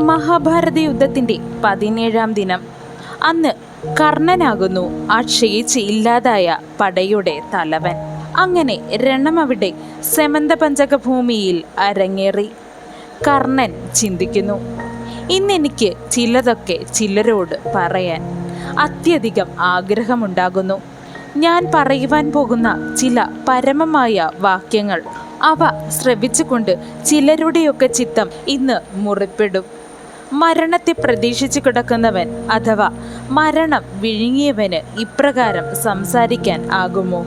മഹാഭാരത യുദ്ധത്തിന്റെ പതിനേഴാം ദിനം. അന്ന് കർണനാകുന്നു ആ ക്ഷയിച്ച് ഇല്ലാതായ പടയുടെ തലവൻ. അങ്ങനെ രണം അവിടെ സെമന്ത പഞ്ചക ഭൂമിയിൽ അരങ്ങേറി. കർണൻ ചിന്തിക്കുന്നു ഇന്നെനിക്ക് ചിലതൊക്കെ ചിലരോട് പറയാൻ അത്യധികം ആഗ്രഹമുണ്ടാകുന്നു. ഞാൻ പറയുവാൻ പോകുന്ന ചില പരമമായ വാക്യങ്ങൾ. അവ ശ്രവിച്ചുകൊണ്ട് ചിലരുടെയൊക്കെ ചിത്തം ഇന്ന് മുറിപ്പെടും. മരണത്തെ പ്രതീക്ഷിച്ചു കിടക്കുന്നവൻ അഥവാ മരണം വിഴുങ്ങിയവന് ഇപ്രകാരം സംസാരിക്കാൻ ആകുമോ?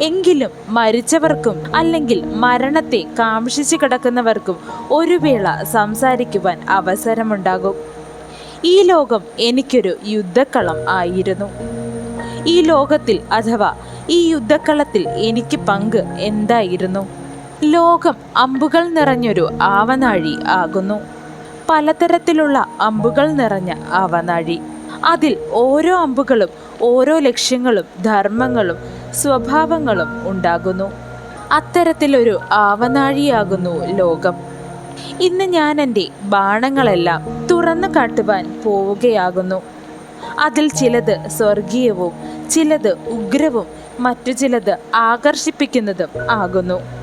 എങ്കിലും മരിച്ചവർക്കും അല്ലെങ്കിൽ മരണത്തെ കാംക്ഷിച്ചു കിടക്കുന്നവർക്കും ഒരു വേള സംസാരിക്കുവാൻ അവസരമുണ്ടാകും. ഈ ലോകം എനിക്കൊരു യുദ്ധക്കളം ആയിരുന്നു. ഈ ലോകത്തിൽ അഥവാ ഈ യുദ്ധക്കളത്തിൽ എനിക്ക് പങ്ക് എന്തായിരുന്നു? ലോകം അമ്പുകൾ നിറഞ്ഞൊരു ആവനാഴി ആകുന്നു. പലതരത്തിലുള്ള അമ്പുകൾ നിറഞ്ഞ ആവനാഴി അതിൽ ഓരോ അമ്പുകളും ഓരോ ലക്ഷ്യങ്ങളും ധർമ്മങ്ങളും സ്വഭാവങ്ങളും ഉണ്ടാകുന്നു. അത്തരത്തിലൊരു ആവനാഴിയാകുന്നു ലോകം. ഇന്ന് ഞാൻ എന്റെ ബാണങ്ങളെല്ലാം തുറന്നു കാട്ടുവാൻ പോവുകയാകുന്നു. അതിൽ ചിലത് സ്വർഗീയവും ചിലത് ഉഗ്രവും മറ്റു ചിലത് ആകർഷിപ്പിക്കുന്നതും ആകുന്നു.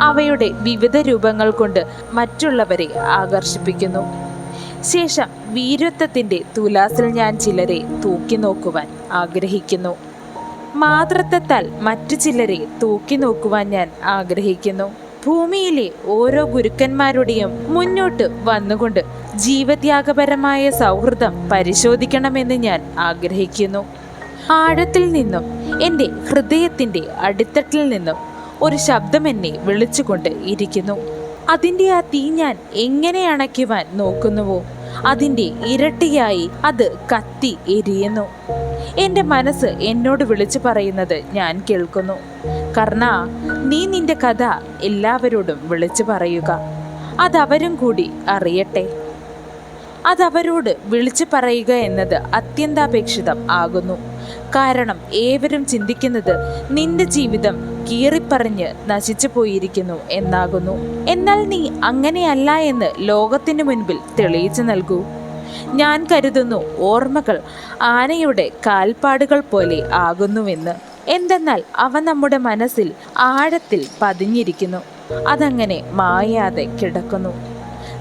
അവയുടെ വിവിധ രൂപങ്ങൾ കൊണ്ട് മറ്റുള്ളവരെ ആകർഷിപ്പിക്കുന്നു. ശേഷം വീരത്വത്തിന്റെ തുലാസിൽ ഞാൻ ചിലരെ തൂക്കി നോക്കുവാൻ ആഗ്രഹിക്കുന്നു. മാതൃത്വത്താൽ മറ്റു ചിലരെ തൂക്കി നോക്കുവാൻ ഞാൻ ആഗ്രഹിക്കുന്നു. ഭൂമിയിലെ ഓരോ ഗുരുക്കന്മാരുടെയും മുന്നോട്ട് വന്നുകൊണ്ട് ജീവത്യാഗപരമായ സൗഹൃദം പരിശോധിക്കണമെന്ന് ഞാൻ ആഗ്രഹിക്കുന്നു. ആഴത്തിൽ നിന്നും എന്റെ ഹൃദയത്തിന്റെ അടിത്തട്ടിൽ നിന്നും ഒരു ശബ്ദം എന്നെ വിളിച്ചുകൊണ്ട് ഇരിക്കുന്നു. അതിന്റെ ആ തീ ഞാൻ എങ്ങനെ അണയ്ക്കുവാൻ നോക്കുന്നുവോ? അതിന്റെ ഇരട്ടിയായി അത് കത്തി എരിയുന്നു. എന്റെ മനസ്സ് എന്നോട് വിളിച്ചു പറയുന്നത് ഞാൻ കേൾക്കുന്നു. കർണ നീ നിന്റെ കഥ എല്ലാവരോടും വിളിച്ചു പറയുക. അതവരും കൂടി അറിയട്ടെ. അതവരോട് വിളിച്ചു പറയുക എന്നത് അത്യന്താപേക്ഷിതം ആകുന്നു. കാരണം ഏവരും ചിന്തിക്കുന്നത് നിന്റെ ജീവിതം കീറിപ്പറഞ്ഞ് നശിച്ചു പോയിരിക്കുന്നു എന്നാകുന്നു. എന്നാൽ നീ അങ്ങനെയല്ല എന്ന് ലോകത്തിനു മുൻപിൽ തെളിയിച്ചു നൽകൂ. ഞാൻ കരുതുന്നു ഓർമ്മകൾ ആനയുടെ കാൽപ്പാടുകൾ പോലെ ആകുന്നുവെന്ന്. എന്തെന്നാൽ അവ നമ്മുടെ മനസ്സിൽ ആഴത്തിൽ പതിഞ്ഞിരിക്കുന്നു. അതങ്ങനെ മായാതെ കിടക്കുന്നു.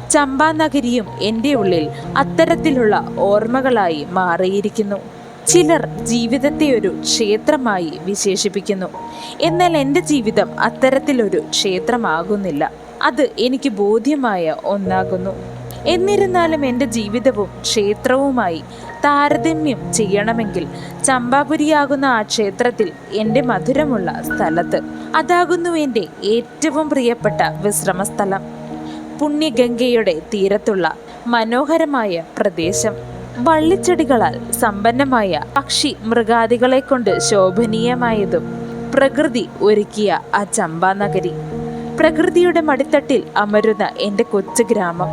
ചമ്പാനഗരിയും എന്റെ ഉള്ളിൽ അത്തരത്തിലുള്ള ഓർമ്മകളായി മാറിയിരിക്കുന്നു. ചിലർ ജീവിതത്തെ ഒരു ക്ഷേത്രമായി വിശേഷിപ്പിക്കുന്നു. എന്നാൽ എന്റെ ജീവിതം അത്തരത്തിലൊരു ക്ഷേത്രമാകുന്നില്ല. അത് എനിക്ക് ബോധ്യമായ ഒന്നാകുന്നു. എന്നിരുന്നാലും എന്റെ ജീവിതവും ക്ഷേത്രവുമായി താരതമ്യം ചെയ്യണമെങ്കിൽ ചമ്പാപുരിയാകുന്ന ആ ക്ഷേത്രത്തിൽ എന്റെ മധുരമുള്ള സ്ഥലത്ത് അതാകുന്നു എന്റെ ഏറ്റവും പ്രിയപ്പെട്ട വിശ്രമസ്ഥലം. പുണ്യഗംഗയുടെ തീരത്തുള്ള മനോഹരമായ പ്രദേശം. വള്ളിച്ചെടികളാൽ സമ്പന്നമായ പക്ഷി മൃഗാദികളെ കൊണ്ട് ശോഭനീയമായതും പ്രകൃതി ഒരുക്കിയ ആ ചമ്പാനഗരി പ്രകൃതിയുടെ മടിത്തട്ടിൽ അമരുന്ന എന്റെ കൊച്ചു ഗ്രാമം.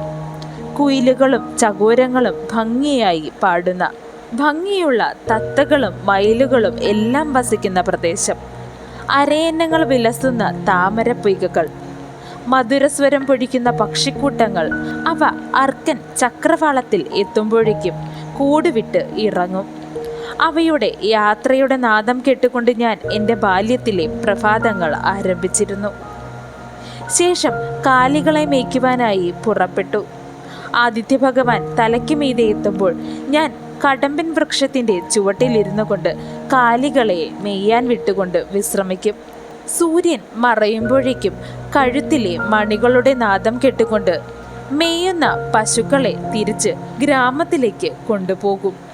കുയിലുകളും ചകോരങ്ങളും ഭംഗിയായി പാടുന്ന ഭംഗിയുള്ള തത്തകളും മയിലുകളും എല്ലാം വസിക്കുന്ന പ്രദേശം. അരയന്നങ്ങൾ വിലസുന്ന താമര പൊയ്കകൾ മധുരസ്വരം പൊഴിക്കുന്ന പക്ഷിക്കൂട്ടങ്ങൾ അവ അർക്കൻ ചക്രവാളത്തിൽ എത്തുമ്പോഴേക്കും കൂടുവിട്ട് ഇറങ്ങും. അവയുടെ യാത്രയുടെ നാദം കേട്ടുകൊണ്ട് ഞാൻ എന്റെ ബാല്യത്തിലെ പ്രഭാതങ്ങൾ ആരംഭിച്ചിരുന്നു. ശേഷം കാലികളെ മേയ്ക്കുവാനായി പുറപ്പെട്ടു. ആദിത്യ ഭഗവാൻ തലയ്ക്ക് മീതെ എത്തുമ്പോൾ ഞാൻ കടമ്പൻ വൃക്ഷത്തിന്റെ ചുവട്ടിലിരുന്നു കൊണ്ട് കാലികളെ മെയ്യാൻ വിട്ടുകൊണ്ട് വിശ്രമിക്കും. സൂര്യൻ മറയുമ്പോഴേക്കും കഴുത്തിലെ മണികളുടെ നാദം കെട്ടുകൊണ്ട് മേയുന്ന പശുക്കളെ തിരിച്ച് ഗ്രാമത്തിലേക്ക് കൊണ്ടുപോകും.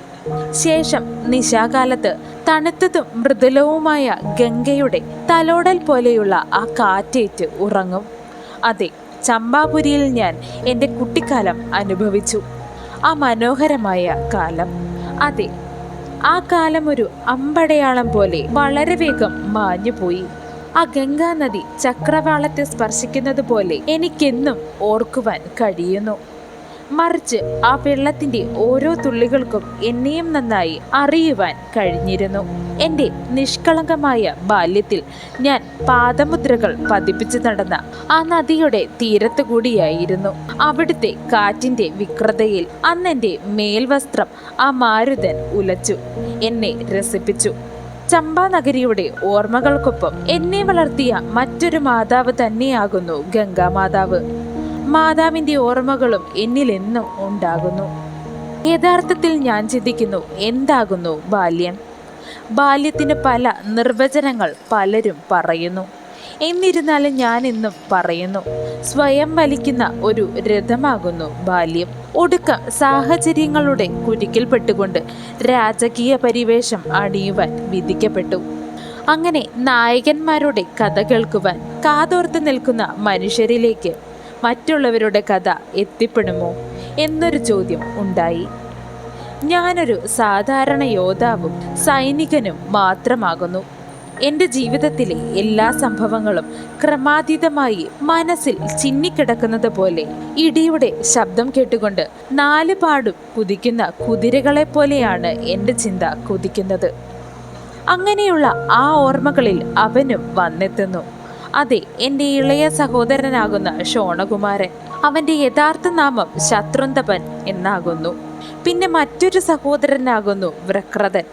ശേഷം നിശാകാലത്ത് തണുത്തതും മൃദുലവുമായ ഗംഗയുടെ തലോടൽ പോലെയുള്ള ആ കാറ്റേറ്റ് ഉറങ്ങും. അതെ ചമ്പാപുരിയിൽ ഞാൻ എന്റെ കുട്ടിക്കാലം അനുഭവിച്ചു. ആ മനോഹരമായ കാലം. അതെ ആ കാലം ഒരു അമ്പടയാളം പോലെ വളരെ വേഗം മാഞ്ഞുപോയി. ആ ഗംഗാനദി ചക്രവാളത്തെ സ്പർശിക്കുന്നത് പോലെ എനിക്കെന്നും ഓർക്കുവാൻ കഴിയുന്നു. മറിച്ച് ആ വെള്ളത്തിന്റെ ഓരോ തുള്ളികൾക്കും എന്നെയും നന്നായി അറിയുവാൻ കഴിഞ്ഞിരുന്നു. എന്റെ നിഷ്കളങ്കമായ ബാല്യത്തിൽ ഞാൻ പാദമുദ്രകൾ പതിപ്പിച്ചു നടന്ന ആ നദിയുടെ തീരത്ത് കൂടിയായിരുന്നു. അവിടുത്തെ കാറ്റിന്റെ വിക്രതയിൽ അന്നെന്റെ മേൽവസ്ത്രം ആ മാരുതൻ ഉലച്ചു. എന്നെ രസിപ്പിച്ചു. ചമ്പാനഗരിയുടെ ഓർമ്മകൾക്കൊപ്പം എന്നെ വളർത്തിയ മറ്റൊരു മാതാവ് തന്നെയാകുന്നു ഗംഗാ മാതാവ്. മാതാവിന്റെ ഓർമ്മകളും എന്നിലെന്നും ഉണ്ടാകുന്നു. യഥാർത്ഥത്തിൽ ഞാൻ ചിന്തിക്കുന്നു എന്താകുന്നു ബാല്യം. ബാല്യത്തിന് പല നിർവചനങ്ങൾ പലരും പറയുന്നു. എന്നിരുന്നാലും ഞാൻ ഇന്ന് പറയുന്നു സ്വയം വലിക്കുന്ന ഒരു രഥമാകുന്നു ബാല്യം. ഒടുക്കം സാഹചര്യങ്ങളുടെ കുരുക്കിൽപ്പെട്ടുകൊണ്ട് രാജകീയ പരിവേഷം അണിയുവാൻ വിധിക്കപ്പെട്ടു. അങ്ങനെ നായകന്മാരുടെ കഥ കേൾക്കുവാൻ കാതോർത്ത് നിൽക്കുന്ന മനുഷ്യരിലേക്ക് മറ്റുള്ളവരുടെ കഥ എത്തിപ്പെടുമോ എന്നൊരു ചോദ്യം ഉണ്ടായി. ഞാനൊരു സാധാരണ യോദ്ധാവും സൈനികനും മാത്രമാകുന്നു. എന്റെ ജീവിതത്തിലെ എല്ലാ സംഭവങ്ങളും ക്രമാതീതമായി മനസ്സിൽ ചിന്നിക്കിടക്കുന്നത് പോലെ ഇടിയുടെ ശബ്ദം കേട്ടുകൊണ്ട് നാല് പാടും കുതിക്കുന്ന കുതിരകളെ പോലെയാണ് എന്റെ ചിന്ത കുതിക്കുന്നത്. അങ്ങനെയുള്ള ആ ഓർമ്മകളിൽ അവനും വന്നെത്തുന്നു. അതെ എന്റെ ഇളയ സഹോദരനാകുന്ന ഷോണകുമാരൻ അവന്റെ യഥാർത്ഥ നാമം ശത്രുന്തപൻ എന്നാകുന്നു. പിന്നെ മറ്റൊരു സഹോദരനാകുന്നു വൃക്രതൻ.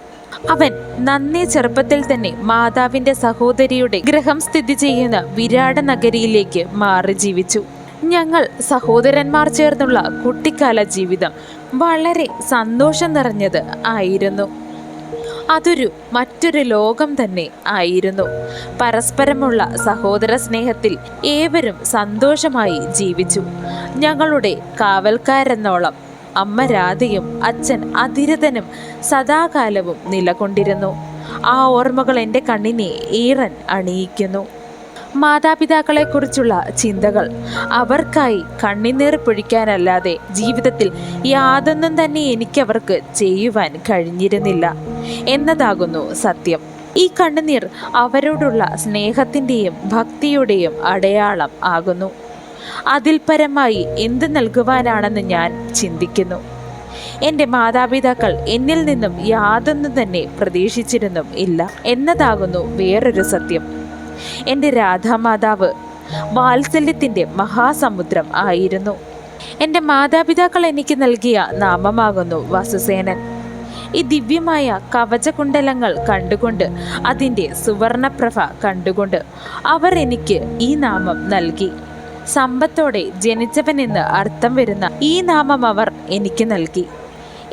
അവൻ നന്നേ ചെറുപ്പത്തിൽ തന്നെ മാതാവിന്റെ സഹോദരിയുടെ ഗ്രഹം സ്ഥിതി ചെയ്യുന്ന വിരാട നഗരിയിലേക്ക് മാറി ജീവിച്ചു. ഞങ്ങൾ സഹോദരന്മാർ ചേർന്നുള്ള കുട്ടിക്കാല ജീവിതം വളരെ സന്തോഷം നിറഞ്ഞത് ആയിരുന്നു. അതൊരു മറ്റൊരു ലോകം തന്നെ ആയിരുന്നു. പരസ്പരമുള്ള സഹോദര സ്നേഹത്തിൽ ഏവരും സന്തോഷമായി ജീവിച്ചു. ഞങ്ങളുടെ കാവൽക്കാരെന്നോളം അമ്മ രാധയും അച്ഛൻ അതിരതനും സദാകാലവും നിലകൊണ്ടിരുന്നു. ആ ഓർമ്മകൾ എന്റെ കണ്ണിനെ ഈറൻ അണിയിക്കുന്നു. മാതാപിതാക്കളെക്കുറിച്ചുള്ള ചിന്തകൾ അവർക്കായി കണ്ണിനീർ പൊഴിക്കാനല്ലാതെ ജീവിതത്തിൽ യാതൊന്നും തന്നെ എനിക്കവർക്ക് ചെയ്യുവാൻ കഴിഞ്ഞിരുന്നില്ല എന്നതാകുന്നു സത്യം. ഈ കണ്ണുനീർ അവരോടുള്ള സ്നേഹത്തിന്റെയും ഭക്തിയുടെയും അടയാളം ആകുന്നു. അതിൽ പരമായി എന്ത് നൽകുവാനാണെന്ന് ഞാൻ ചിന്തിക്കുന്നു. എന്റെ മാതാപിതാക്കൾ എന്നിൽ നിന്നും യാതൊന്നും തന്നെ പ്രതീക്ഷിച്ചിരുന്നും ഇല്ല എന്നതാകുന്നു വേറൊരു സത്യം. എന്റെ രാധാമാതാവ് വാത്സല്യത്തിന്റെ മഹാസമുദ്രം ആയിരുന്നു. എന്റെ മാതാപിതാക്കൾ എനിക്ക് നൽകിയ നാമമാകുന്നു വസുസേനൻ. ഈ ദിവ്യമായ കവചകുണ്ടലങ്ങൾ കണ്ടുകൊണ്ട് അതിന്റെ സുവർണപ്രഭ കണ്ടുകൊണ്ട് അവർ എനിക്ക് ഈ നാമം നൽകി. സമ്പത്തോടെ ജനിച്ചവനെന്ന് അർത്ഥം വരുന്ന ഈ നാമം അവർ എനിക്ക് നൽകി.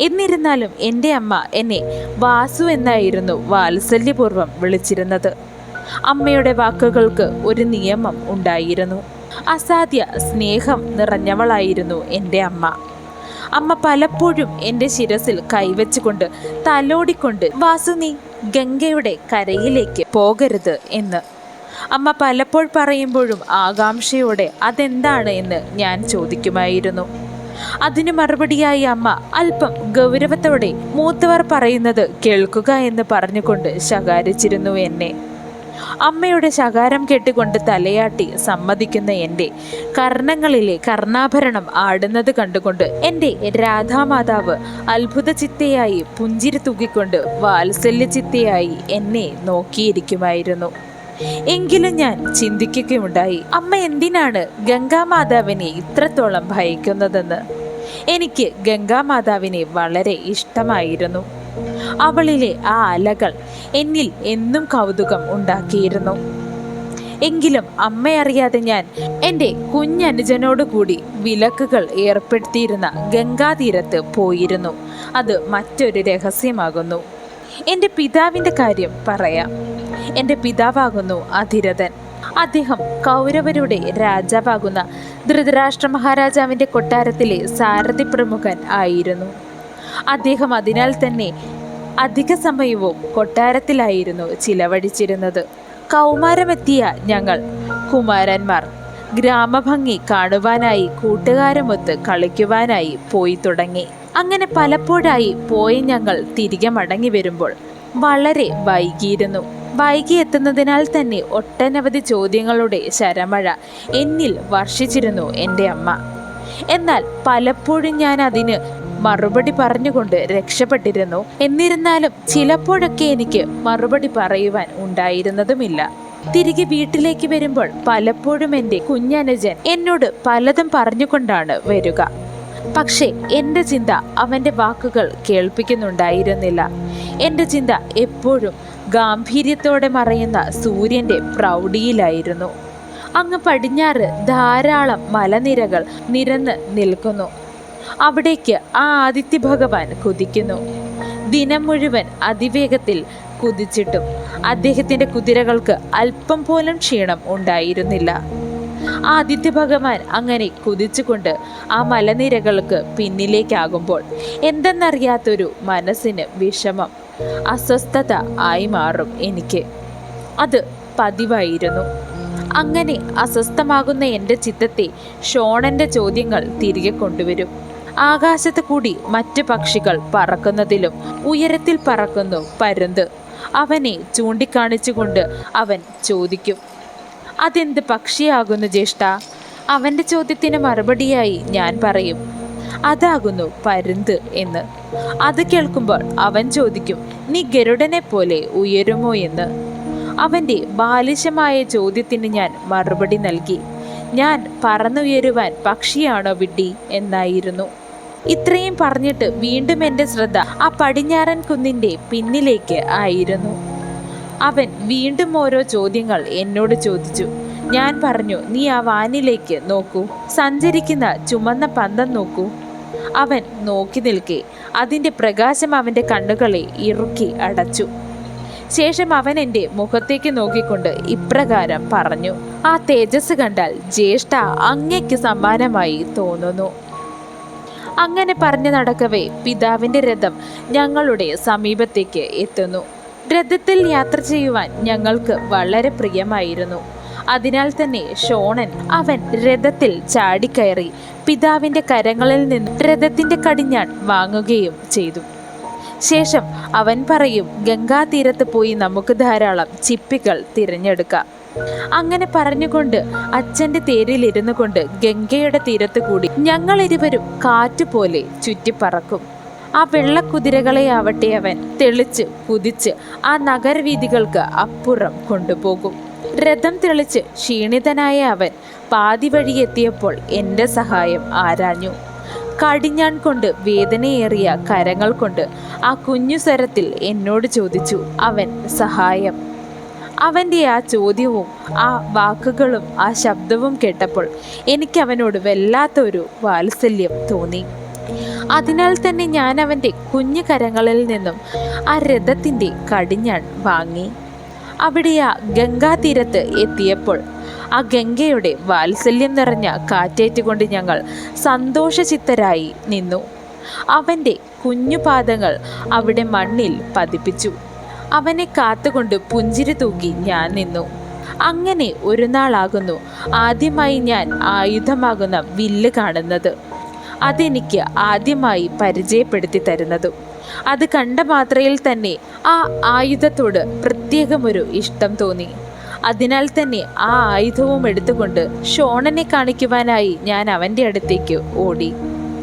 എന്നിരുന്നാലും എന്റെ അമ്മ എന്നെ വാസു എന്നായിരുന്നു വാത്സല്യപൂർവം വിളിച്ചിരുന്നത്. അമ്മയുടെ വാക്കുകൾക്ക് ഒരു നിയമം ഉണ്ടായിരുന്നു. അസാധ്യ സ്നേഹം നിറഞ്ഞവളായിരുന്നു എന്റെ അമ്മ. അമ്മ പലപ്പോഴും എന്റെ ശിരസിൽ കൈവച്ചുകൊണ്ട് തലോടിക്കൊണ്ട് വാസു നീ ഗംഗയുടെ കരയിലേക്ക് പോകരുത് എന്ന് അമ്മ പലപ്പോൾ പറയുമ്പോഴും ആകാംക്ഷയോടെ അതെന്താണ്? എന്ന് ഞാൻ ചോദിക്കുമായിരുന്നു. അതിനു മറുപടിയായി അമ്മ അല്പം ഗൗരവത്തോടെ മൂത്തവർ പറയുന്നത് കേൾക്കുക എന്ന് പറഞ്ഞുകൊണ്ട് ശകാരിച്ചിരുന്നു എന്നെ. അമ്മയുടെ ശകാരം കേട്ടുകൊണ്ട് തലയാട്ടി സമ്മതിക്കുന്ന എന്റെ കർണങ്ങളിലെ കർണാഭരണം ആടുന്നത് കണ്ടുകൊണ്ട് എന്റെ രാധാമാതാവ് അത്ഭുത ചിത്തയായി പുഞ്ചിരി തൂക്കിക്കൊണ്ട് വാത്സല്യ ചിത്തയായി എന്നെ നോക്കിയിരിക്കുമായിരുന്നു. എങ്കിലും ഞാൻ ചിന്തിക്കുകയുണ്ടായി അമ്മ എന്തിനാണ് ഗംഗാമാതാവിനെ ഇത്രത്തോളം ഭയക്കുന്നതെന്ന്? എനിക്ക് ഗംഗാമാതാവിനെ വളരെ ഇഷ്ടമായിരുന്നു. അവളിലെ ആ അലകൾ എന്നിൽ എന്നും കൗതുകം ഉണ്ടാക്കിയിരുന്നു. എങ്കിലും അമ്മയറിയാതെ ഞാൻ എന്റെ കുഞ്ഞനുജനോട് കൂടി വിലക്കുകൾ ഏർപ്പെടുത്തിയിരുന്ന ഗംഗാതീരത്ത് പോയിരുന്നു. അത് മറ്റൊരു രഹസ്യമാകുന്നു. എന്റെ പിതാവിന്റെ കാര്യം പറയാം. എന്റെ പിതാവാകുന്നു അധിരഥൻ. അദ്ദേഹം കൗരവരുടെ രാജാവാകുന്ന ധൃതരാഷ്ട്ര മഹാരാജാവിന്റെ കൊട്ടാരത്തിലെ സാരഥി പ്രമുഖൻ ആയിരുന്നു. അദ്ദേഹം അതിനാൽ തന്നെ അധിക സമയവും കൊട്ടാരത്തിലായിരുന്നു ചിലവഴിച്ചിരുന്നത്. കൗമാരമെത്തിയ ഞങ്ങൾ കുമാരന്മാർ ഗ്രാമഭംഗി കാണുവാനായി കൂട്ടുകാരുമൊത്ത് കളിക്കുവാനായി പോയി തുടങ്ങി. അങ്ങനെ പലപ്പോഴായി പോയി ഞങ്ങൾ തിരികെ മടങ്ങി വരുമ്പോൾ വളരെ വൈകിയിരുന്നു. വൈകി എത്തുന്നതിനാൽ തന്നെ ഒട്ടനവധി ചോദ്യങ്ങളുടെ ശരമഴ എന്നിൽ വർഷിച്ചിരുന്നു എന്റെ അമ്മ. എന്നാൽ പലപ്പോഴും ഞാൻ അതിന് മറുപടി പറഞ്ഞുകൊണ്ട് രക്ഷപ്പെട്ടിരുന്നു. എന്നിരുന്നാലും ചിലപ്പോഴൊക്കെ എനിക്ക് മറുപടി പറയുവാൻ ഉണ്ടായിരുന്നതുമില്ല. തിരികെ വീട്ടിലേക്ക് വരുമ്പോൾ പലപ്പോഴും എന്റെ കുഞ്ഞനുജൻ എന്നോട് പലതും പറഞ്ഞുകൊണ്ടാണ് വരിക. പക്ഷേ എന്റെ ചിന്ത അവന്റെ വാക്കുകൾ കേൾപ്പിക്കുന്നുണ്ടായിരുന്നില്ല. എന്റെ ചിന്ത എപ്പോഴും ഗാംഭീര്യത്തോടെ മറയുന്ന സൂര്യന്റെ പ്രൗഢിയിലായിരുന്നു. അങ്ങ് പടിഞ്ഞാറ് ധാരാളം മലനിരകൾ നിരന്ന് നിൽക്കുന്നു. അവിടേക്ക് ആ ആദിത്യ ഭഗവാൻ കുതിക്കുന്നു. ദിനം മുഴുവൻ അതിവേഗത്തിൽ കുതിച്ചിട്ടും അദ്ദേഹത്തിന്റെ കുതിരകൾക്ക് അല്പം പോലും ക്ഷീണം ഉണ്ടായിരുന്നില്ല. ആദിത്യ ഭഗവാൻ അങ്ങനെ കുതിച്ചുകൊണ്ട് ആ മലനിരകൾക്ക് പിന്നിലേക്കാകുമ്പോൾ എന്തെന്നറിയാത്തൊരു മനസ്സിന് വിഷമം അസ്വസ്ഥത ആയി മാറും എനിക്ക്. അത് പതിവായിരുന്നു. അങ്ങനെ അസ്വസ്ഥമാകുന്ന എന്റെ ചിത്തത്തെ ഷോണന്റെ ചോദ്യങ്ങൾ തിരികെ കൊണ്ടുവരും. ആകാശത്ത് കൂടി മറ്റ് പക്ഷികൾ പറക്കുന്നതിലും ഉയരത്തിൽ പറക്കുന്നു പരുന്ത്. അവനെ ചൂണ്ടിക്കാണിച്ചുകൊണ്ട് അവൻ ചോദിക്കും അതെന്ത് പക്ഷിയാകുന്നു ജ്യേഷ്ഠ? അവന്റെ ചോദ്യത്തിന് മറുപടിയായി ഞാൻ പറയും അതാകുന്നു പരുന്ത് എന്ന്. അത് കേൾക്കുമ്പോൾ അവൻ ചോദിക്കും നീ ഗരുഡനെ പോലെ ഉയരുമോ എന്ന്? അവന്റെ ബാലിശമായ ചോദ്യത്തിന് ഞാൻ മറുപടി നൽകി ഞാൻ പറന്നുയരുവാൻ പക്ഷിയാണോ വിഡ്ഡി എന്നായിരുന്നു. ഇത്രയും പറഞ്ഞിട്ട് വീണ്ടും എന്റെ ശ്രദ്ധ ആ പടിഞ്ഞാറൻ കുന്നിന്റെ പിന്നിലേക്ക് ആയിരുന്നു. അവൻ വീണ്ടും ഓരോ ചോദ്യങ്ങൾ എന്നോട് ചോദിച്ചു ഞാൻ പറഞ്ഞു നീ ആ വാനിലേക്ക് നോക്കൂ സഞ്ചരിക്കുന്ന ചുമന്ന പന്തം നോക്കൂ അവൻ നോക്കി നിൽക്കെ. അതിന്റെ പ്രകാശം അവന്റെ കണ്ണുകളെ ഇറുക്കി അടച്ചു. ശേഷം അവൻ എന്റെ മുഖത്തേക്ക് നോക്കിക്കൊണ്ട് ഇപ്രകാരം പറഞ്ഞു ആ തേജസ് കണ്ടാൽ ജ്യേഷ്ഠ അങ്ങയ്ക്ക് സമ്മാനമായി തോന്നുന്നു. അങ്ങനെ പറഞ്ഞു നടക്കവേ പിതാവിന്റെ രഥം ഞങ്ങളുടെ സമീപത്തേക്ക് എത്തുന്നു. രഥത്തിൽ യാത്ര ചെയ്യുവാൻ ഞങ്ങൾക്ക് വളരെ പ്രിയമായിരുന്നു. അതിനാൽ തന്നെ ഷോണൻ അവൻ രഥത്തിൽ ചാടിക്കയറി പിതാവിന്റെ കരങ്ങളിൽ നിന്ന് രഥത്തിന്റെ കടിഞ്ഞാൺ വാങ്ങുകയും ചെയ്തു. ശേഷം അവൻ പറയും ഗംഗാതീരത്ത് പോയി നമുക്ക് ധാരാളം ചിപ്പികൾ തിരഞ്ഞെടുക്കാം. അങ്ങനെ പറഞ്ഞുകൊണ്ട് അച്ഛന്റെ തേരിലിരുന്നു കൊണ്ട് ഗംഗയുടെ തീരത്ത് കൂടി ഞങ്ങൾ ഇരുവരും കാറ്റുപോലെ ചുറ്റിപ്പറക്കും. ആ വെള്ളക്കുതിരകളെ ആവട്ടെ അവൻ തെളിച്ച് കുതിച്ച് ആ നഗരവീഥികൾക്ക് അപ്പുറം കൊണ്ടുപോകും. രഥം തെളിച്ച് ക്ഷീണിതനായ അവൻ പാതി വഴി എത്തിയപ്പോൾ എന്റെ സഹായം ആരാഞ്ഞു. കടിഞ്ഞാൻ കൊണ്ട് വേദനയേറിയ കരങ്ങൾ കൊണ്ട് ആ കുഞ്ഞു സ്വരത്തിൽ എന്നോട് ചോദിച്ചു അവൻ സഹായം? അവന്റെ ആ ചോദ്യവും ആ വാക്കുകളും ആ ശബ്ദവും കേട്ടപ്പോൾ എനിക്ക് അവനോട് വല്ലാത്തൊരു വാത്സല്യം തോന്നി. അതിനാൽ തന്നെ ഞാൻ അവന്റെ കുഞ്ഞു കരങ്ങളിൽ നിന്നും ആ രഥത്തിന്റെ കടിഞ്ഞാൺ വാങ്ങി. അവിടെ ആ ഗംഗാതീരത്ത് എത്തിയപ്പോൾ. ആ ഗംഗയുടെ വാത്സല്യം നിറഞ്ഞ കാറ്റേറ്റുകൊണ്ട് ഞങ്ങൾ സന്തോഷചിത്തരായി നിന്നു. അവന്റെ കുഞ്ഞുപാദങ്ങൾ അവിടെ മണ്ണിൽ പതിപ്പിച്ചു. അവനെ കാത്തുകൊണ്ട് പുഞ്ചിരി തൂക്കി ഞാൻ നിന്നു. അങ്ങനെ ഒരു നാളാകുന്നു. ആദ്യമായി ഞാൻ ആയുധമാകുന്ന വില്ല് കാണുന്നത്. അതെനിക്ക് ആദ്യമായി പരിചയപ്പെടുത്തി തരുന്നതും. അത് കണ്ട മാത്രയിൽ തന്നെ ആ ആയുധത്തോട് പ്രത്യേകമൊരു ഇഷ്ടം തോന്നി. അതിനാൽ തന്നെ ആ ആയുധവും എടുത്തുകൊണ്ട് ഷോണനെ കാണിക്കുവാനായി ഞാൻ അവന്റെ അടുത്തേക്ക് ഓടി.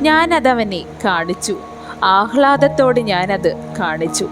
ഞാനതവനെ കാണിച്ചു. ആഹ്ലാദത്തോടെ ഞാനത് കാണിച്ചു.